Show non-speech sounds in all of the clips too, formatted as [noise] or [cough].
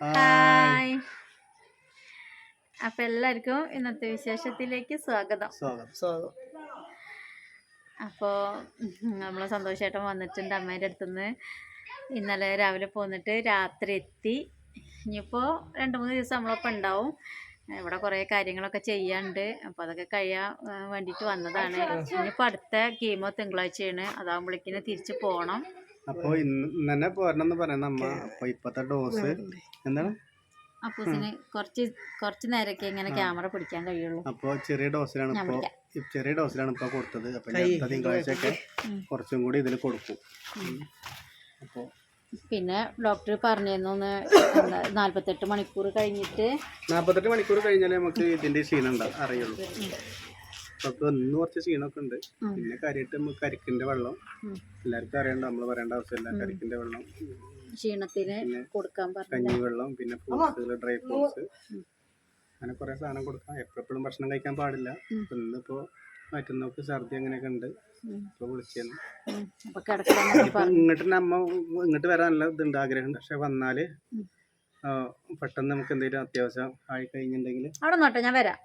Hi അപ്പൊ എല്ലാവർക്കും ഇന്നത്തെ വിശേഷത്തിലേക്ക് സ്വാഗതം. സ്വാഗതം. സ്വാഗതം അപ്പോൾ നമ്മൾ സന്തോഷമായിട്ടും വന്നിട്ടുണ്ട് അമ്മേന്റെ അടുത്തുനിന്ന് ഇന്നലെ രാവിലെ പോന്നിട്ട് രാത്രി എത്തി. ഇനിയിപ്പോൾ രണ്ട് മൂന്ന് ദിവസം നമ്മളൊപ്പം ഉണ്ടാവും. ഇവിടെ കുറേ കാര്യങ്ങളൊക്കെ ചെയ്യാണ്ട് അപ്പോൾ അതൊക്കെ കഴിയാൻ വേണ്ടിയിട്ട് വന്നതാണ്. ഇനിയിപ്പോൾ അടുത്ത കീമോ തിങ്കളാഴ്ചയാണ്. അതാകുമ്പോഴേക്കിന് തിരിച്ചു പോകണം അപ്പൊ ഇന്ന് തന്നെ പോരണമെന്ന് പറയുന്ന അമ്മ. അപ്പൊ ഇപ്പത്തെ ഡോസ് എന്താണ്? അപ്പൂസിന് കുറച്ച് കുറച്ച് നേരമൊക്കെ ഇങ്ങനെ ക്യാമറ പിടിക്കാൻ കഴിയുള്ളൂ. അപ്പൊ ചെറിയ ഡോസിലാണ് ഇപ്പൊ ചെറിയ ഡോസിലാണ് ഇപ്പൊ കൊടുത്തത്. അപ്പൊ ഇനി കൈ. അടുത്ത തിങ്കളാഴ്ചയൊക്കെ കുറച്ചും കൂടി ഇതിൽ കൊടുക്കും. അപ്പൊ പിന്നെ ഡോക്ടർ പറഞ്ഞിരുന്നു നാല്പത്തെട്ട് മണിക്കൂർ കഴിഞ്ഞിട്ട് നാല്പത്തെട്ട് മണിക്കൂർ കഴിഞ്ഞാലേ നമുക്ക് ഇതിന്റെ ക്ഷീണം ഉണ്ടാവും അറിയുള്ളൂ. അപ്പൊ ഇന്ന് കുറച്ച് ക്ഷീണമൊക്കെ ഉണ്ട്. പിന്നെ കാര്യമായിട്ട് നമുക്ക് കരിക്കിന്റെ വെള്ളം. എല്ലാവർക്കും അറിയണ്ട നമ്മൾ പറയേണ്ട ആവശ്യമില്ല. കരിക്കിന്റെ വെള്ളം. ക്ഷീണത്തിന് കൊടുക്കാൻ കഞ്ഞി വെള്ളം പിന്നെ ഫ്രൂട്ട്സുകൾ ഡ്രൈ ഫ്രൂട്ട്സ് അങ്ങനെ കുറെ സാധനം കൊടുക്കാം. എപ്പോഴും ഭക്ഷണം കഴിക്കാൻ പാടില്ല. ഇന്നിപ്പോ മറ്റന്നോക്ക് ഛർദി അങ്ങനെയൊക്കെ ഉണ്ട് ഇപ്പൊ പറഞ്ഞു. ഇങ്ങോട്ട് നമ്മ ഇങ്ങോട്ട് വരാൻ നല്ല ഇതുണ്ട് ആഗ്രഹം പക്ഷെ വന്നാൽ പെട്ടെന്ന് നമുക്ക് എന്തെങ്കിലും അത്യാവശ്യം ആയി കഴിഞ്ഞിട്ടുണ്ടെങ്കിൽ അവിടെ നോട്ടെ ഞാൻ വരാം.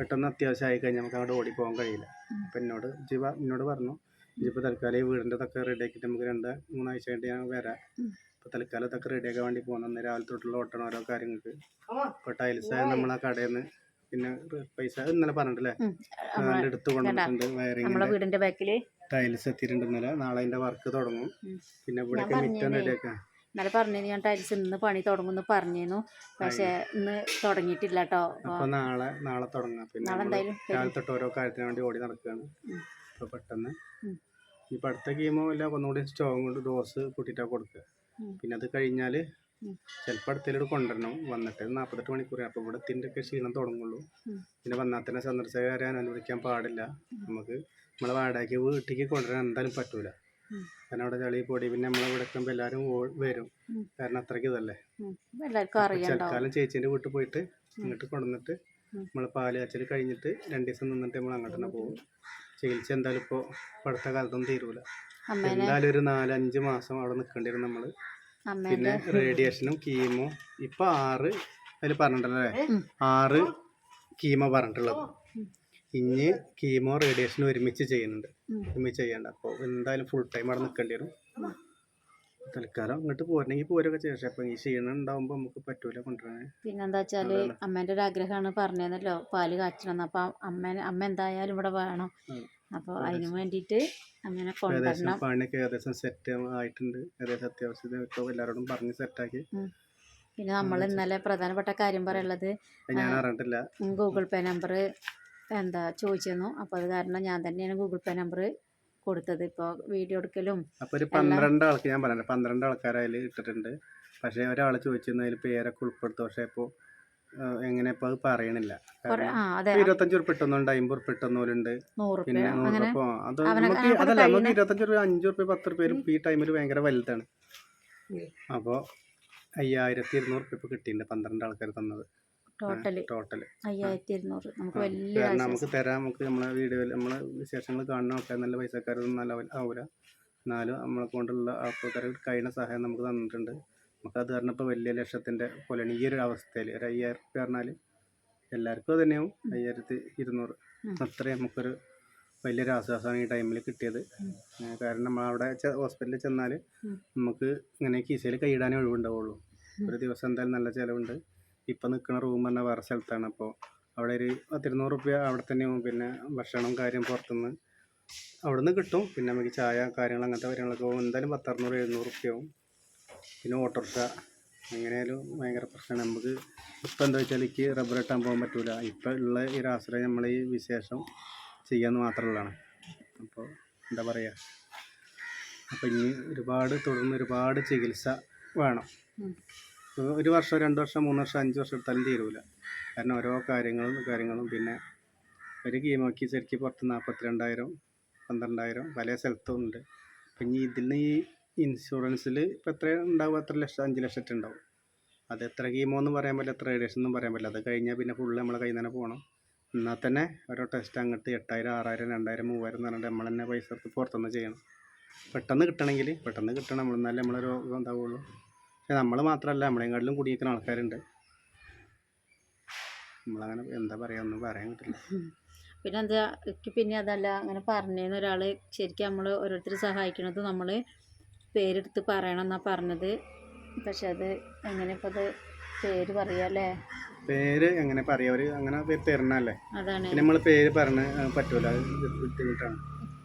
പെട്ടെന്ന് അത്യാവശ്യം ആയി കഴിഞ്ഞാൽ നമുക്ക് അവിടെ ഓടി പോകാൻ കഴിയില്ല അപ്പം എന്നോട് ജീവ എന്നോട് പറഞ്ഞു ഇപ്പോൾ തൽക്കാലം ഈ വീടിന്റെ ഇതൊക്കെ റെഡി ആക്കിയിട്ട് നമുക്ക് രണ്ട് മൂന്നാഴ്ച കഴിഞ്ഞിട്ട് ഞാൻ വരാം. അപ്പോൾ തൽക്കാലം ഇതൊക്കെ റെഡി ആക്കാൻ വേണ്ടി പോകുന്ന രാവിലെ തൊട്ടുള്ള ഓട്ടണം ഓരോ കാര്യങ്ങൾക്ക്. ഇപ്പോൾ ടൈൽസ് നമ്മൾ ആ കടയിൽ നിന്ന് പിന്നെ പൈസ ഇന്നലെ പറഞ്ഞിട്ടില്ലേ? എടുത്ത് കൊണ്ടുവന്നിട്ടുണ്ട് വയറിംഗ് ടൈൽസ് എത്തിയിട്ടുണ്ട് ഇന്നലെ. നാളെ അതിന്റെ വർക്ക് തുടങ്ങും. പിന്നെ ഇവിടെയൊക്കെ മിറ്റം പറഞ്ഞില്ലേ? ഇന്നലെ പറഞ്ഞു ഞാൻ ടൈൽസ് ഇന്ന് പണി തുടങ്ങുന്നു പറഞ്ഞിരുന്നു. പക്ഷെ ഇന്ന് തുടങ്ങിയിട്ടില്ല കേട്ടോ അപ്പൊ നാളെ നാളെ തുടങ്ങാം. പിന്നെ നാളെ എന്തായാലും രാവിലെ തൊട്ട് ഓരോ കാര്യത്തിന് വേണ്ടി ഓടി നടക്കുകയാണ്. അപ്പൊ പെട്ടെന്ന് ഈ ഇപ്പൊ അടുത്ത കീമോ ഇല്ല ഒന്നുകൂടി സ്ട്രോങ് കൊണ്ട് ഡോസ് കൂട്ടിയിട്ടാ കൊടുക്കുക. പിന്നെ അത് കഴിഞ്ഞാൽ. ചിലപ്പോൾ അടുത്തേലോട് കൊണ്ടുവരണം. വന്നിട്ട് നാൽപ്പത്തെട്ട് മണിക്കൂർ അപ്പോൾ ഇവിടെ എത്തിന്റെ ഒക്കെ ക്ഷീണം തുടങ്ങുള്ളൂ. പിന്നെ വന്നാൽ തന്നെ സന്ദർശകരെ അനുവദിക്കാൻ പാടില്ല. നമുക്ക് നമ്മളെ വാടകയ്ക്ക് വീട്ടിലേക്ക് കൊണ്ടുവരാൻ എന്തായാലും പറ്റൂല. കാരണം അവിടെ ചളി പൊടി പിന്നെ നമ്മളെ ഇവിടെ എത്തുമ്പോൾ എല്ലാവരും വരും. കാരണം അത്രയ്ക്ക് ഇതല്ലേ. തൽക്കാലം ചേച്ചീന്റെ വീട്ടിൽ പോയിട്ട് അങ്ങോട്ട് ഇങ്ങോട്ട് കൊണ്ടുവന്നിട്ട് നമ്മൾ നമ്മൾ പാൽ കാച്ചൽ കഴിഞ്ഞിട്ട് രണ്ട് ദിവസം നിന്നിട്ട് നമ്മൾ അങ്ങോട്ട് തന്നെ പോകും. ചികിത്സ എന്തായാലും ഇപ്പോൾ അടുത്ത കാലത്തൊന്നും തീരൂല. എന്തായാലും ഒരു നാലഞ്ച് മാസം അവിടെ നിൽക്കേണ്ടി വരും നമ്മൾ പിന്നെ റേഡിയേഷനും കീമോ. ഇപ്പൊ ആറ് അതിൽ പറഞ്ഞിട്ടുണ്ടല്ലേ? ആറ് കീമോ പറഞ്ഞിട്ടുള്ളത്. ഇനി കീമോ റേഡിയേഷനും ഒരുമിച്ച് ചെയ്യുന്നുണ്ട്. ഒരുമിച്ച് ചെയ്യണ്ട. അപ്പോൾ എന്തായാലും ഫുൾ ടൈം അവിടെ നിൽക്കേണ്ടി വരും. തൽക്കാലം ഇങ്ങോട്ട് പോരണമെങ്കിൽ പോരൊക്കെ ചെയ്യാം. പക്ഷെ അപ്പം ഈ ക്ഷീണം നമുക്ക് പറ്റൂല കൊണ്ടുവരാൻ. പിന്നെന്താ അതാണ്. അമ്മേന്റെ ഒരു ആഗ്രഹമാണ് പറഞ്ഞതല്ലോ പാൽ കാച്ചണം. അപ്പൊ അമ്മ അമ്മ എന്തായാലും ഇവിടെ വേണം. അപ്പൊ അതിന് വേണ്ടിയിട്ട് അങ്ങനെ കൊണ്ടുവരണം പണിയൊക്കെ ഏകദേശം സെറ്റ് ആയിട്ടുണ്ട്. ഏകദേശം അത്യാവശ്യത്തിന് ഇപ്പോൾ എല്ലാവരോടും പറഞ്ഞ് സെറ്റാക്കി പിന്നെ നമ്മൾ ഇന്നലെ പ്രധാനപ്പെട്ട കാര്യം പറയുള്ളത് ഞാൻ അറിഞ്ഞിട്ടില്ല. ഗൂഗിൾ പേ നമ്പർ എന്താ ചോദിച്ചിരുന്നു. അപ്പോൾ അത് കാരണം ഞാൻ തന്നെയാണ് ഗൂഗിൾ പേ നമ്പർ കൊടുത്തത്. ഇപ്പോൾ വീഡിയോ എടുക്കലും അപ്പോൾ ഒരു പന്ത്രണ്ട് ആൾക്ക് ഞാൻ പറഞ്ഞു പന്ത്രണ്ട് ആൾക്കാർ അതിൽ ഇട്ടിട്ടുണ്ട്. പക്ഷേ ഒരാൾ ചോദിച്ചിരുന്നു അതിൽ പേരൊക്കെ ഉൾപ്പെടുത്തു. പക്ഷേ ഇപ്പോൾ എങ്ങനെ ഇപ്പോൾ അത് പറയണില്ല. ഇരുപത്തഞ്ച് ഉറുപ്പ് ഇട്ടുന്നുണ്ട് അമ്പത് ഉറുപ്പ് ഇട്ടുന്നവരുണ്ട് പിന്നെ നൂറ് അത് നമുക്ക് അതല്ല നമുക്ക് ഇരുപത്തഞ്ച് രൂപ അഞ്ച് ഉറുപ്പ് പത്ത് ഉറുപ്പ് ഈ ടൈമിൽ ഭയങ്കര വലുതാണ്. അപ്പോൾ അയ്യായിരത്തി ഇരുന്നൂറ് ഉറുപ്പ് ഇപ്പോൾ കിട്ടിയിട്ടുണ്ട് പന്ത്രണ്ട് ആൾക്കാർ തന്നത്. ടോട്ടൽ ടോട്ടൽ അയ്യായിരത്തി ഇരുന്നൂറ് നമുക്ക് വലിയ നമുക്ക് തരാൻ നമുക്ക് നമ്മളെ വീഡിയോയിൽ നമ്മളെ വിശേഷങ്ങൾ കാണുന്ന ആൾക്കാർ നല്ല പൈസക്കാരൊന്നും നല്ല ആവില്ല എന്നാലും നമ്മളെ കൊണ്ടുള്ള ആൾക്കാർ കഴിയുന്ന സഹായം നമുക്ക് തന്നിട്ടുണ്ട്. നമുക്ക് അത് കാരണം ഇപ്പോൾ വലിയ ലക്ഷത്തിന്റെ പോലെയാണ് ഈ ഒരു അവസ്ഥയിൽ. ഒരു അയ്യായിരം റുപ്യ പറഞ്ഞാൽ എല്ലാവർക്കും അത് തന്നെയാവും. അയ്യായിരത്തി ഇരുന്നൂറ്. അത്രയും നമുക്കൊരു വലിയൊരു ആശ്വാസമാണ് ഈ ടൈമിൽ കിട്ടിയത്. കാരണം നമ്മൾ അവിടെ ഹോസ്പിറ്റലിൽ ചെന്നാൽ നമുക്ക് ഇങ്ങനെ കീസയിൽ കൈയിടാനേ ഒഴിവുണ്ടാവുള്ളൂ. ഒരു ദിവസം എന്തായാലും നല്ല ചിലവുണ്ട്. ഇപ്പം നിൽക്കുന്ന റൂം തന്നെ വേറെ സ്ഥലത്താണ്. അപ്പോൾ അവിടെ ഒരു പത്തിരുന്നൂറ് റുപ്യ അവിടെ തന്നെയാവും. പിന്നെ ഭക്ഷണം കാര്യം പുറത്തുനിന്ന് അവിടെ നിന്ന് കിട്ടും. പിന്നെ നമുക്ക് ചായ കാര്യങ്ങൾ അങ്ങനത്തെ കാര്യങ്ങളൊക്കെ പോകും എന്തായാലും പത്തറുന്നൂറ് എഴുന്നൂറ് റുപ്യയാവും പിന്നെ ഓട്ടോറിക്ഷ എങ്ങനെയായാലും ഭയങ്കര പ്രശ്നമാണ്. നമുക്ക് ഇപ്പം എന്താ വെച്ചാൽ എനിക്ക് റബ്ബർ വെട്ടാൻ പോകാൻ പറ്റില്ല ഇപ്പം ഉള്ള ഈ ആശ്രയം നമ്മൾ ഈ വിശേഷം ചെയ്യാമെന്ന് മാത്രമുള്ളതാണ്. അപ്പോൾ എന്താ പറയുക അപ്പം ഇനി ഒരുപാട് തുടർന്ന് ഒരുപാട് ചികിത്സ വേണം. ഒരു- വർഷം രണ്ട് വർഷം മൂന്ന് വർഷം അഞ്ച് വർഷം എടുത്താലും തീരൂല. കാരണം ഓരോ കാര്യങ്ങളും കാര്യങ്ങളും പിന്നെ ഒരു കീമോക്ക് ശരിക്കും പുറത്ത് നാൽപ്പത്തിരണ്ടായിരം പന്ത്രണ്ടായിരം പല സ്ഥലത്തും ഉണ്ട് അപ്പം ഇനി ഇതിൽ നിന്ന് ഈ ഇൻഷുറൻസിൽ ഇപ്പം എത്ര ഉണ്ടാവും? എത്ര ലക്ഷം അഞ്ച് ലക്ഷത്തി ഉണ്ടാവും. അത് എത്ര കീമോ എന്ന് പറയാൻ പറ്റില്ല എത്ര റേഡിയേഷൻ എന്നും പറയാൻ പറ്റില്ല. അത് കഴിഞ്ഞാൽ പിന്നെ ഫുള്ള് നമ്മൾ കയ്യിൽ നിന്ന് തന്നെ പോകണം. എന്നാൽ തന്നെ ഓരോ ടെസ്റ്റ് അങ്ങോട്ട് എട്ടായിരം ആറായിരം രണ്ടായിരം മൂവായിരം എന്ന് പറഞ്ഞിട്ട് നമ്മൾ തന്നെ പൈസ എടുത്ത് പുറത്തുനിന്ന് ചെയ്യണം. പെട്ടെന്ന് കിട്ടണമെങ്കിൽ പെട്ടെന്ന് കിട്ടണം. നമ്മൾ എന്നാലേ നമ്മളെ രോഗം നമ്മൾ മാത്രമല്ല നമ്മളെങ്ങാട്ടിലും കുടിയിരിക്കുന്ന ആൾക്കാരുണ്ട്. നമ്മളങ്ങനെ എന്താ പറയുക ഒന്നും പറയാൻ കിട്ടില്ല പിന്നെ എന്താ എനിക്ക് പിന്നെ അതല്ല അങ്ങനെ പറഞ്ഞേന്ന് ഒരാൾ ശരിക്കും നമ്മൾ ഓരോരുത്തർ സഹായിക്കണത് നമ്മൾ പേരെടുത്ത് പറയണം എന്നാ പറഞ്ഞത്. പക്ഷെ അത് എങ്ങനെ ഇപ്പം അത് പേര് പറയാല്ലേ പേര് എങ്ങനെ പറയാ അങ്ങനെ പേര് തരണല്ലേ അതാണ്. നമ്മൾ പേര് പറഞ്ഞ് പറ്റൂല ബുദ്ധിമുട്ടാണ്.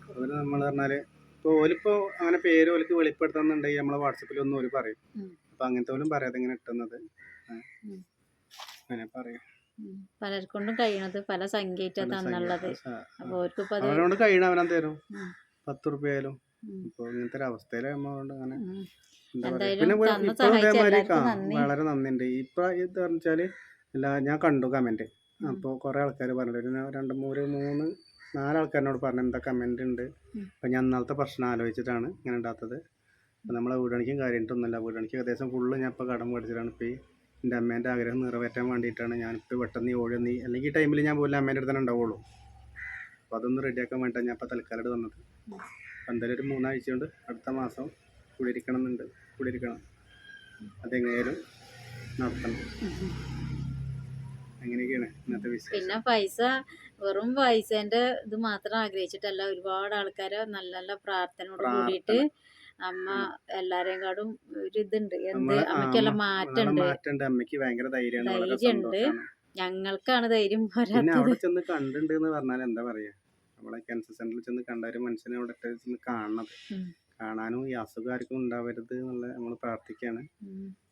അതുപോലെ നമ്മൾ പറഞ്ഞാൽ ഇപ്പോൾ ഓലിപ്പോ അങ്ങനെ പേര് ഓലിക്ക് വെളിപ്പെടുത്തുന്നുണ്ടെങ്കിൽ നമ്മളെ വാട്സപ്പിൽ ഒന്നും ഓൽ പറയും. അപ്പൊ അങ്ങനത്തെ പോലും പറയാതെ ഇങ്ങനെ ഇട്ടുന്നത്. അങ്ങനെ പറയാം. പലർക്കൊണ്ടും കഴിയണത് പല സംഖ്യയായിട്ടാ തന്നുള്ളത്. അപ്പോൾ അവരോട് കഴിയണ അവനാ തരും. പത്ത് റുപ്യായാലും. ഇപ്പൊ ഇങ്ങനത്തെ ഒരു അവസ്ഥയിൽ അങ്ങനെ പിന്നെ തന്ന ഇപ്പൊ ഇതേമാതിരി. വളരെ നന്ദിയുണ്ട്. ഇപ്പൊ ഇത് പറഞ്ഞാൽ എല്ലാ ഞാൻ കണ്ടു കമന്റ് അപ്പോൾ കൊറേ ആൾക്കാർ പറഞ്ഞു ഒരു രണ്ട് മൂന്ന് മൂന്ന് നാലാൾക്കാരോട് പറഞ്ഞു എന്താ കമന്റ് ഉണ്ട്. അപ്പൊ ഞാൻ ഇന്നലത്തെ പ്രശ്നം ആലോചിച്ചിട്ടാണ് ഇങ്ങനെ ഉണ്ടാത്തത്. അപ്പൊ നമ്മളെ വീടണിക്കും കാര്യമായിട്ടൊന്നുമില്ല വീടണിക്ക് ഏകദേശം ഫുള്ള് ഞാൻ ഇപ്പോൾ കടം മേടിച്ചിട്ടാണ് ഇപ്പോൾ ഈ എന്റെ അമ്മേന്റെ ആഗ്രഹം നിറവേറ്റാൻ വേണ്ടിയിട്ടാണ് ഞാനിപ്പോൾ പെട്ടെന്ന് ഓടി നീ അല്ലെങ്കിൽ ഈ ടൈമിൽ ഞാൻ പോലും അമ്മേന്റെ അടുത്ത് തന്നെ ഉണ്ടാവുള്ളൂ. അപ്പോൾ അതൊന്ന് റെഡിയാക്കാൻ വേണ്ടിയിട്ടാണ് ഞാൻ ഇപ്പോൾ തൽക്കാലം വന്നത്. അപ്പോൾ എന്തായാലും ഒരു മൂന്നാഴ്ച കൊണ്ട് അടുത്ത മാസം കുടിയിരിക്കണം എന്നുണ്ട് കുടിയിരിക്കണം. അതെങ്ങനെയാലും നടത്തണം. അങ്ങനെയൊക്കെയാണ് ഇന്നത്തെ വിഷയം പിന്നെ പൈസ വെറും പൈസേന്റെ ഇത് മാത്രം ആഗ്രഹിച്ചിട്ടല്ല ഒരുപാട് ആൾക്കാരെ നല്ല നല്ല പ്രാർത്ഥനയോട് പ്രാർത്ഥന. കൂടിയിട്ട് അമ്മ എല്ലാരെയും കാടും ഒരു ഇതുണ്ട് എന്ത് അമ്മക്കെല്ലാം മാറ്റമുണ്ട് അമ്മയ്ക്ക് ഭയങ്കര ധൈര്യമുണ്ട്. ഞങ്ങൾക്കാണ് ധൈര്യം അവിടെ ചെന്ന് കണ്ടിട്ടുണ്ട് എന്ന് പറഞ്ഞാൽ എന്താ പറയാ? നമ്മളെ ക്യാൻസർ സെന്ററിൽ ചെന്ന് കണ്ട ഒരു മനുഷ്യനെ അവിടെ ചെന്ന് കാണണം. കാണാനും ഈ അസുഖം ആർക്കും ഉണ്ടാവരുത് എന്നുള്ള നമ്മൾ പ്രാർത്ഥിക്കുകയാണ്.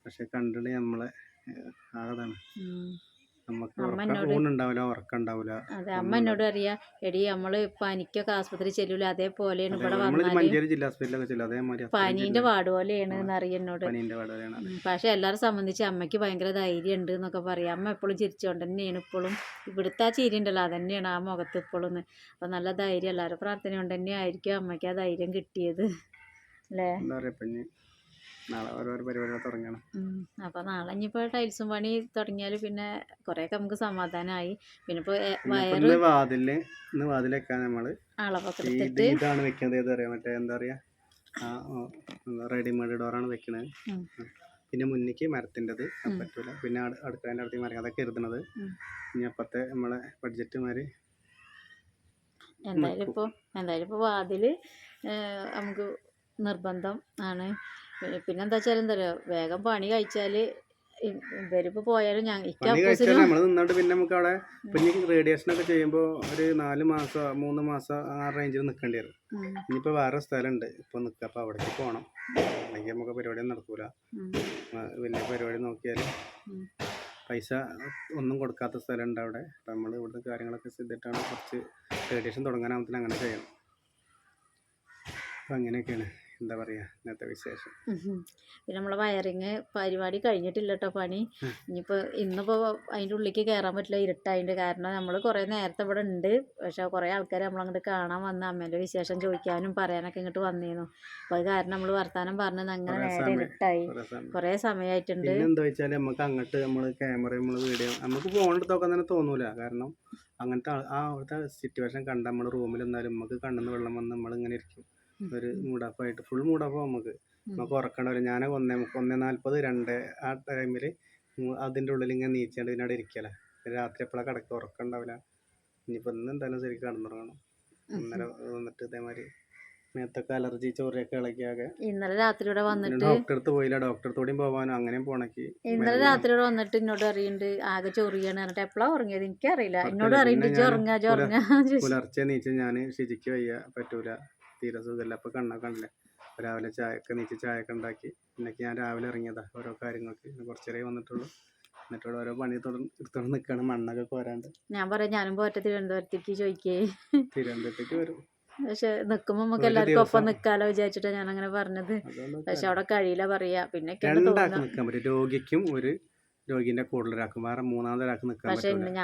പക്ഷെ കണ്ടിട്ട് നമ്മളെ ആകതാണ്. നമുക്ക് ഊണുണ്ടാവില്ല അതെ അമ്മ എന്നോട് അറിയാ എടി നമ്മൾ പനിക്കൊക്കെ ആസ്പത്രി ചെല്ലൂല അതേപോലെയാണ് ഇവിടെ വന്നാൽ. പനീന്റെ വാട് വാർഡ് പോലെയാണ് എന്നറിയ എന്നോട്. പക്ഷെ എല്ലാരും സംബന്ധിച്ച് അമ്മയ്ക്ക് ഭയങ്കര ധൈര്യം ഉണ്ട് എന്നൊക്കെ പറയാം. അമ്മ എപ്പോഴും ചിരിച്ചോണ്ട് തന്നെയാണ് ഇപ്പോഴും ഇവിടുത്തെ ആ ചിരി ഉണ്ടല്ലോ അതന്നെയാണ് ആ മുഖത്ത് ഇപ്പോഴും അപ്പൊ നല്ല ധൈര്യം എല്ലാവരും പ്രാർത്ഥന കൊണ്ട് തന്നെ ആയിരിക്കും അമ്മയ്ക്ക് ആ ധൈര്യം കിട്ടിയത്. അല്ലേ? നാളെ ഓരോരോ പരിപാടികൾ തുടങ്ങണം. അപ്പോൾ നാളെ ഇനിയിപ്പോൾ ടൈൽസും പണി തുടങ്ങിയാൽ പിന്നെ കുറേയൊക്കെ നമുക്ക് സമാധാനമായി പിന്നെ ഇപ്പോൾ വയറ് വാതിൽ ഇന്ന് വാതിലൊക്കെ നമ്മൾ അളവൊക്കെ ഇതാണ് വെക്കുന്നത് ഏത് പറയാ മറ്റേ എന്താ പറയാ ആ റെഡിമെയ്ഡ് ഡോറാണ് വെക്കണത്. പിന്നെ മുന്നിക്ക് മരത്തിന്റെത്. പറ്റൂല. പിന്നെ അടു- അടുക്കളേന്റെ അടുത്ത് മരം അതൊക്കെ എഴുതണത് ഇനി അപ്പത്തെ നമ്മളെ ബഡ്ജറ്റ് മാതിരി എന്തായാലും ഇപ്പോൾ എന്തായാലും ഇപ്പോൾ വാതിൽ നമുക്ക് നിർബന്ധം ആണ്. പിന്നെന്താ വെച്ചാൽ എന്താ പറയുക വേഗം പണി കഴിച്ചാൽ ഇവരിപ്പോ പോയാലും ഞാൻ നമ്മൾ നിന്നോണ്ട് പിന്നെ നമുക്ക് അവിടെ പിന്നെ റേഡിയേഷൻ ഒക്കെ ചെയ്യുമ്പോൾ ഒരു നാല് മാസം മൂന്ന് മാസം ആ റേഞ്ചിൽ നിൽക്കേണ്ടി വരും. ഇനിയിപ്പോ വേറെ സ്ഥലമുണ്ട് ഇപ്പൊ നിൽക്കുക അപ്പൊ അവിടേക്ക് പോകണം അല്ലെങ്കിൽ നമുക്ക് പരിപാടി നടക്കൂല. വലിയ പരിപാടി നോക്കിയാൽ പൈസ ഒന്നും കൊടുക്കാത്ത സ്ഥലമുണ്ട് അവിടെ. അപ്പൊ നമ്മൾ ഇവിടുത്തെ കാര്യങ്ങളൊക്കെ ചെയ്തിട്ടാണ് കുറച്ച് റേഡിയേഷൻ തുടങ്ങാനാകുമ്പോൾ അങ്ങനെ ചെയ്യണം. അപ്പൊ അങ്ങനെയൊക്കെയാണ്. എന്താ പറയുക ഇന്നത്തെ വിശേഷം? പിന്നെ നമ്മളെ വയറിങ് പരിപാടി കഴിഞ്ഞിട്ടില്ല കേട്ടോ പണി. ഇനിയിപ്പോൾ ഇന്നിപ്പോൾ അതിന്റെ ഉള്ളിലേക്ക് കയറാൻ പറ്റില്ല ഇരുട്ടായതിന്റെ കാരണം നമ്മൾ കുറേ നേരത്തെ ഇവിടെ ഉണ്ട്. പക്ഷേ കുറേ ആൾക്കാർ നമ്മളങ്ങോട്ട് കാണാൻ വന്ന് അമ്മേന്റെ വിശേഷം ചോദിക്കാനും പറയാനൊക്കെ ഇങ്ങോട്ട് വന്നിരുന്നു അപ്പോൾ അത് കാരണം നമ്മൾ വർത്താനം പറഞ്ഞത് അങ്ങനെ നേരെ. ഇരുട്ടായി. കുറേ സമയം. കുറേ സമയമായിട്ടുണ്ട് എന്താ വെച്ചാൽ നമുക്ക് അങ്ങോട്ട് നമ്മൾ ക്യാമറ നമ്മൾ വീഡിയോ നമുക്ക് ഫോൺ എടുത്തൊക്കെ തന്നെ തോന്നൂല. കാരണം അങ്ങനത്തെ ആ- അവിടുത്തെ സിറ്റുവേഷൻ കണ്ട നമ്മൾ റൂമിൽ എന്നാലും നമുക്ക് കണ്ണെന്ന് വെള്ളം വന്ന് നമ്മൾ ഇങ്ങനെ ഇരിക്കും. ഒരു മൂടാപ്പായിട്ട് ഫുൾ മൂഡാഫ് നമുക്ക് നമുക്ക് നമുക്ക് വരും ഞാൻ ഒന്നേ ഒന്നേ നാൽപ്പത് രണ്ട് ആ ടൈമിൽ അതിന്റെ ഉള്ളിൽ ഇങ്ങനെ നീച്ചാണ്ട് ഇതിനവിടെ ഇരിക്കല. രാത്രി എപ്പോഴാണ് കിടക്കുക? ഉറക്കണ്ടാവില്ല ഇനിയിപ്പോൾ ഇന്ന് എന്തായാലും ശരിക്കും കിടന്നുറങ്ങണം. ഇന്നലെ വന്നിട്ട് ഇതേമാതിരി മേത്തൊക്കെ അലർജി ചോറിയൊക്കെ ഇളക്കിയാകെ ഇന്നലെ രാത്രി ഇവിടെ വന്നിട്ട് ഡോക്ടറെ അടുത്ത് പോയില്ല. ഡോക്ടർ അടുത്തോടെയും പോവാനോ അങ്ങനെയും പോണക്കി. ഇന്നലെ രാത്രി ഇവിടെ വന്നിട്ട് എന്നോട് അറിയുന്നുണ്ട് ആകെ ചൊറിയാണ് പറഞ്ഞിട്ട്. എപ്പോഴാ ഉറങ്ങിയത്? എനിക്കറിയില്ല. എന്നോട് അറിയുന്നുണ്ട് ഉറങ്ങാ ഉറങ്ങാ [laughs] പുലർച്ചെ നീച്ച് ഞാൻ ഷിജിക്ക് വയ്യ പറ്റൂല. തീരെ സുഖമില്ല അപ്പോൾ കണ്ണൊക്കെ കണ്ടില്ലേ? അപ്പൊ രാവിലെ ചായയൊക്കെ നീച്ച് ചായയൊക്കെ ഉണ്ടാക്കി. പിന്നെ ഞാൻ രാവിലെ ഇറങ്ങിയതാ ഓരോ കാര്യങ്ങൾക്ക്. കുറച്ച് നേരമേ വന്നിട്ടുള്ളൂ. എന്നിട്ട് ഓരോ പണി തുടർന്ന് എടുത്തോണ്ട് മണ്ണൊക്കെ കോരാണ്ട്. ഞാൻ പറയാം ഞാനും പോറ്റ തിരുവനന്തപുരത്തേക്ക് ചോദിക്കേ. തിരുവനന്തപുരത്തേക്ക് വരും. പക്ഷെ നിക്കുമ്പോ നമുക്ക് എല്ലാവർക്കും ഒപ്പം. നിക്കാലോ വിചാരിച്ചിട്ടാ ഞാൻ അങ്ങനെ പറഞ്ഞത് പക്ഷെ അവിടെ കഴിയില്ല പറയാ. പിന്നെ രോഗിക്കും ഒരു രോഗിന്റെ കൂടുതലൊരാൾക്കും വേറെ മൂന്നാമതൊരാൾക്ക് നിൽക്കാൻ പറ്റില്ല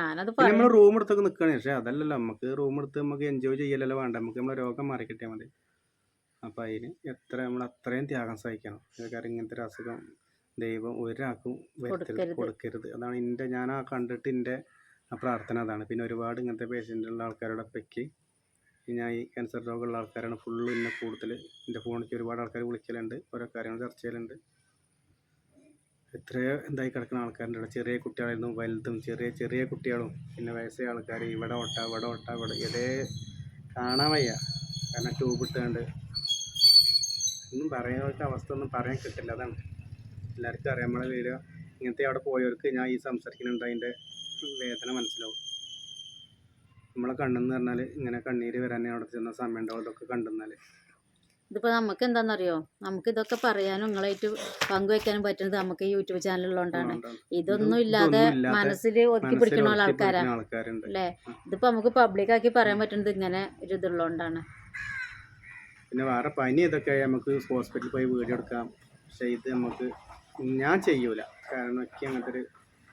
നമ്മൾ റൂം എടുത്തൊക്കെ നിൽക്കണേ പക്ഷെ അതല്ലല്ലോ നമുക്ക് റൂം എടുത്ത് നമുക്ക് എൻജോയ് ചെയ്യലല്ലോ വേണ്ട. നമുക്ക് നമ്മളെ രോഗം മാറി കിട്ടിയാൽ മതി. അപ്പം അതിന് എത്ര നമ്മൾ അത്രയും ത്യാഗം സഹിക്കണം. കാരണം ഇങ്ങനത്തെ ഒരു അസുഖം ദൈവം ഒരാൾക്കും വരുത്തരുത് കൊടുക്കരുത്. അതാണ് എന്റെ ഞാൻ ആ കണ്ടിട്ട് എന്റെ ആ പ്രാർത്ഥന അതാണ്. പിന്നെ ഒരുപാട് ഇങ്ങനത്തെ പേഷ്യന്റുള്ള ആൾക്കാരുടെ ഒപ്പയ്ക്ക് ഞാൻ ഈ ക്യാൻസർ രോഗമുള്ള ആൾക്കാരാണ് ഫുള്ള് ഇന്നെ കൂടുതൽ എന്റെ ഫോണിലേക്ക് ഒരുപാട് ആൾക്കാർ വിളിക്കലുണ്ട്. ഓരോ കാര്യങ്ങൾ ചർച്ച ചെയ്യലുണ്ട്. എത്രയോ എന്തായി കിടക്കുന്ന ആൾക്കാരുണ്ട് ഇവിടെ. ചെറിയ കുട്ടികളായിരുന്നു വലുതും. ചെറിയ ചെറിയ കുട്ടികളും. പിന്നെ വയസ്സായ ആൾക്കാർ ഇവിടെ ഓട്ട ഇവിടെ ഓട്ട ഇവിടെ ഇതേ കാണാൻ വയ്യ. കാരണം ട്യൂബ് ഇട്ടുകൊണ്ട്. ഒന്നും പറയാനുള്ള അവസ്ഥ ഒന്നും പറയാൻ കിട്ടില്ല. അതാണ്. എല്ലാവർക്കും അറിയാം. നമ്മളെ വീഡിയോ ഇങ്ങനത്തെ അവിടെ പോയവർക്ക് ഞാൻ ഈ സംസാരിക്കുന്നുണ്ട്. അതിന്റെ വേദന മനസ്സിലാവും. നമ്മളെ കണ്ണെന്ന് പറഞ്ഞാൽ ഇങ്ങനെ കണ്ണീര് വരാനേ അവിടെ ചെന്ന സമയം ഉണ്ടാവും. അതൊക്കെ കണ്ടെന്നാൽ ഇതിപ്പോൾ നമുക്ക് എന്താണെന്നറിയോ നമുക്ക് ഇതൊക്കെ പറയാനും നിങ്ങളായിട്ട് പങ്കുവെക്കാനും പറ്റുന്നത് നമുക്ക് ഈ യൂട്യൂബ് ചാനലുള്ളതുകൊണ്ടാണ് ഇതൊന്നും ഇല്ലാതെ മനസ്സിൽ ഒതുക്കി പിടിക്കുന്ന ആൾക്കാരാണ് അല്ലേ? ഇതിപ്പോൾ നമുക്ക് പബ്ലിക്കാക്കി പറയാൻ പറ്റുന്നത് ഇങ്ങനെ ഒരു ഇതുള്ളതുകൊണ്ടാണ് പിന്നെ വേറെ പനി ഇതൊക്കെ നമുക്ക് ഹോസ്പിറ്റലിൽ പോയി വീഡിയോ എടുക്കാം. പക്ഷെ ഇത് നമുക്ക് ഞാൻ ചെയ്യൂല. കാരണം ഒക്കെ അങ്ങനത്തെ ഒരു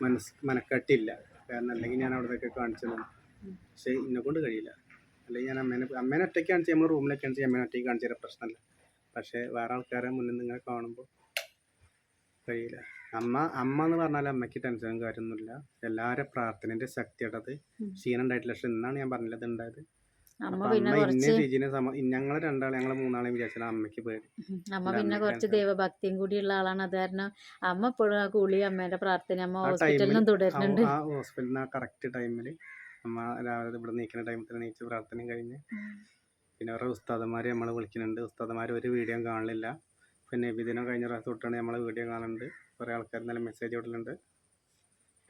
മനസ് മനക്കെട്ടില്ല. കാരണം അല്ലെങ്കിൽ ഞാൻ അവിടെ കാണിച്ചു തന്നു പക്ഷെ എന്നെ കൊണ്ട് കഴിയില്ല. അല്ലെങ്കിൽ ഞാൻ അമ്മേനെ അമ്മേനെ ഒറ്റയ്ക്ക് കാണിച്ച് നമ്മൾ റൂമിലേക്ക് കാണിച്ച് അമ്മേനെ ഒറ്റയ്ക്ക് കാണിച്ചു തരാൻ പ്രശ്നമില്ല പക്ഷേ വേറെ ആൾക്കാരെ മുന്നിൽ നിങ്ങൾ കാണുമ്പോൾ കഴിയില്ല. അമ്മ അമ്മ എന്ന് പറഞ്ഞാൽ അമ്മയ്ക്ക് ടെൻഷനും കാര്യമൊന്നുമില്ല. എല്ലാവരും പ്രാർത്ഥനേന്റെ ശക്തിയുടെ അത് ഉം. ക്ഷീണം ഉണ്ടായിട്ടില്ല. പക്ഷെ ഇന്നാണ് ഞാൻ പറഞ്ഞത് ഉണ്ടായത്. അമ്മ സമ ഞങ്ങൾ രണ്ടാളെ ഞങ്ങൾ മൂന്നാളെ വിചാരിച്ചാൽ അമ്മയ്ക്ക് പേര് അമ്മ പിന്നെ കുറച്ച് ദൈവഭക്തിയും കൂടിയുള്ള ആളാണ്. അത് കാരണം അമ്മ ഇപ്പോഴും ആ കൂളി അമ്മേന്റെ പ്രാർത്ഥന അമ്മ ഹോസ്പിറ്റലിലും തുടരുന്നുണ്ട്. ആ ഹോസ്പിറ്റലിൽ ആ കറക്റ്റ് ടൈമിൽ അമ്മ രാവിലെ ഇവിടെ നീക്കുന്ന ടൈമിൽ തന്നെ നീച്ച് പ്രാർത്ഥനയും കഴിഞ്ഞ്. പിന്നെ അവരുടെ ഉസ്താദന്മാരെ നമ്മൾ വിളിക്കുന്നുണ്ട്. ഉസ്താദന്മാർ ഒരു വീഡിയോ കാണലില്ല. പിന്നെ വിദിനം കഴിഞ്ഞ പ്രാവശ്യം തൊട്ടാണ് നമ്മൾ വീഡിയോ കാണുന്നുണ്ട് കുറേ ആൾക്കാർ നല്ല മെസ്സേജ് വിടലുണ്ട്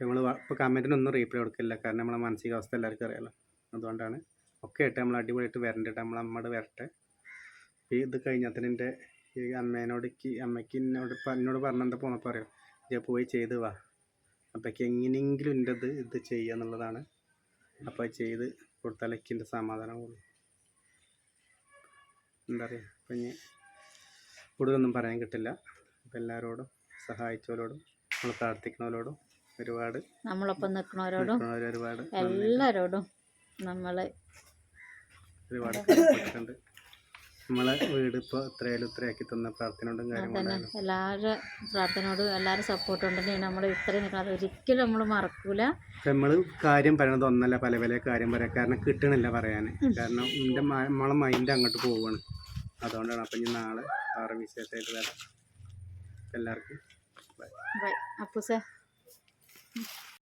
നമ്മൾ ഇപ്പോൾ കമന്റിനൊന്നും റീപ്ലൈ കൊടുക്കില്ല കാരണം നമ്മളെ മാനസികാവസ്ഥ എല്ലാവർക്കും അറിയാലോ. അതുകൊണ്ടാണ്. ഒക്കെ ആയിട്ട് നമ്മൾ അടിപൊളിയായിട്ട് വരണ്ടിട്ട് നമ്മൾ അമ്മയുടെ വരട്ടെ. ഈ ഇത് കഴിഞ്ഞതിന്റെ എന്റെ ഈ അമ്മേനോട് അമ്മയ്ക്ക് എന്നോട് എന്നോട് പറഞ്ഞെന്താ പോന്നപ്പോൾ അറിയാം? ഞാൻ പോയി ചെയ്ത് വാ. അപ്പയ്ക്ക് എങ്ങനെയെങ്കിലും എന്റെ ഇത് ഇത് ചെയ്യുക എന്നുള്ളതാണ്. അപ്പോൾ ചെയ്ത് കൊടുത്താലൊക്കെ എന്റെ സമാധാനം ഉള്ളൂ എന്താ പറയുക അപ്പം ഇനി കൂടുതലൊന്നും പറയാൻ കിട്ടില്ല. അപ്പം എല്ലാവരോടും സഹായിച്ചവരോടും നമ്മൾ പ്രാർത്ഥിക്കുന്നവരോടും ഒരുപാട് നമ്മളൊപ്പം നിൽക്കുന്നവരോടും നിൽക്കുന്നവരെ ഒരുപാട് എല്ലാവരോടും നമ്മൾ ഒരുപാട് നമ്മളെ വീട് ഇപ്പോൾ ഇത്രയായാലും ഇത്രയാക്കി തന്ന പ്രാർത്ഥനയോടും കാര്യം അതന്നെ കൊണ്ടായാലും എല്ലാവരുടെ പ്രാർത്ഥനയോടും എല്ലാവരും സപ്പോർട്ട് ഉണ്ടെങ്കിൽ നമ്മൾ ഇത്രയും നിൽക്കുന്നത്. ഒരിക്കലും നമ്മൾ മറക്കൂല. നമ്മൾ കാര്യം പറയണത് ഒന്നല്ല പല പല കാര്യം പറയാം. കാരണം കിട്ടണില്ല പറയാൻ കാരണം എന്റെ നമ്മളെ മൈൻഡ് അങ്ങോട്ട് പോവുകയാണ് അതുകൊണ്ടാണ് അപ്പം ഇനി നാളെ വേറെ വിശേഷമായിട്ട് വരാം. എല്ലാവർക്കും ബൈ അപ്പൂസേ.